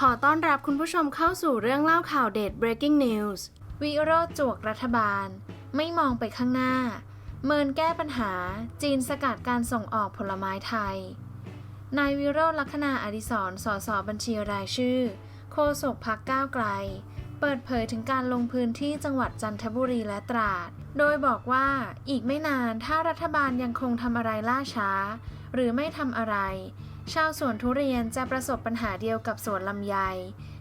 ขอต้อนรับคุณผู้ชมเข้าสู่เรื่องเล่าข่าวเด็ด breaking news วิโรจน์จวกรัฐบาล ไม่มองไปข้างหน้า เมินแก้ปัญหา จีนสกัดการส่งออกผลไม้ไทย นายวิโรจน์ลักษณาอดิศรสสบัญชีรายชื่อ โฆษกพักก้าวไกล เปิดเผยถึงการลงพื้นที่จังหวัดจันทบุรีและตราด โดยบอกว่าอีกไม่นานถ้ารัฐบาลยังคงทำอะไรล่าช้า หรือไม่ทำอะไร ชาวสวนทุเรียนจะประสบปัญหาเดียวกับสวนลำไย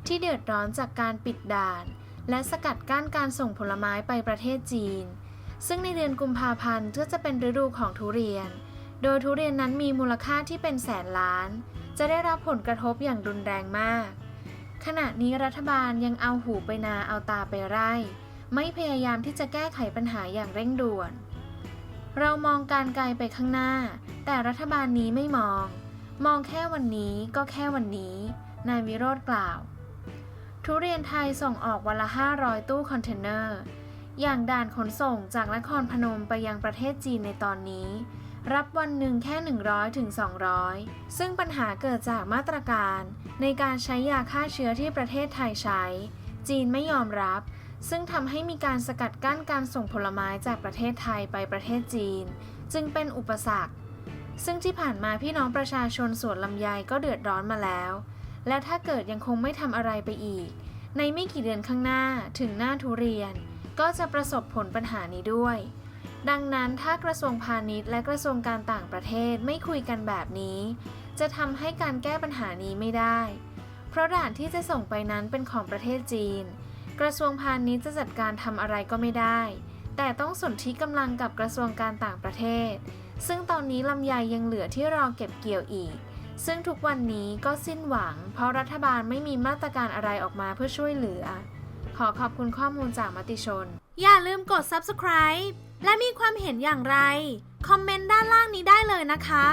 ที่เดือดร้อนจากการปิดด่าน และสกัดกั้นการส่งผลไม้ไปประเทศจีน ซึ่งในเดือนกุมภาพันธ์ก็จะเป็นฤดูของทุเรียน โดยทุเรียนนั้นมีมูลค่าที่เป็นแสนล้าน จะได้รับผลกระทบอย่างรุนแรงมาก ขณะนี้รัฐบาลยังเอาหูไปนาเอาตาไปไร่ ไม่พยายามที่จะแก้ไขปัญหาอย่างเร่งด่วน เรามองการไกลไปข้างหน้า แต่รัฐบาลนี้ไม่มอง มองแค่วันนี้ก็แค่วันนี้ นายวิโรธกล่าว ทุเรียนไทยส่งออกวันละ 500 ตู้คอนเทนเนอร์ อย่างด่านขนส่งจากนครพนมไปยังประเทศจีนในตอนนี้ รับวันหนึ่งแค่ 100ถึง200 ซึ่งปัญหาเกิดจากมาตรการในการใช้ยาฆ่าเชื้อที่ประเทศไทยใช้ จีนไม่ยอมรับซึ่งทำให้มีการสกัดกั้นการส่งผลไม้จากประเทศไทยไปประเทศจีน จึงเป็นอุปสรรค ซึ่งที่ผ่านมาพี่น้องประชาชนสวนลำไยก็เดือดร้อนมาแล้ว และถ้าเกิดยังคงไม่ทำอะไรไปอีก ในไม่กี่เดือนข้างหน้าถึงหน้าทุเรียน ก็จะประสบผลปัญหานี้ด้วย ดังนั้นถ้ากระทรวงพาณิชย์และกระทรวงการต่างประเทศไม่คุยกันแบบนี้ จะทำให้การแก้ปัญหานี้ไม่ได้ เพราะด่านที่จะส่งไปนั้นเป็นของประเทศจีน กระทรวงพาณิชย์จะจัดการทำอะไรก็ไม่ได้ แต่ต้องสนธิกำลังกับกระทรวงการต่างประเทศ ซึ่งตอนนี้ลำไยยังเหลือที่รอเก็บเกี่ยวอีก ซึ่งทุกวันนี้ก็สิ้นหวัง เพราะรัฐบาลไม่มีมาตรการอะไรออกมาเพื่อช่วยเหลือ ขอขอบคุณข้อมูลจากมติชน อย่าลืมกด subscribe และมีความเห็นอย่างไร คอมเมนต์ด้านล่างนี้ได้เลยนะคะ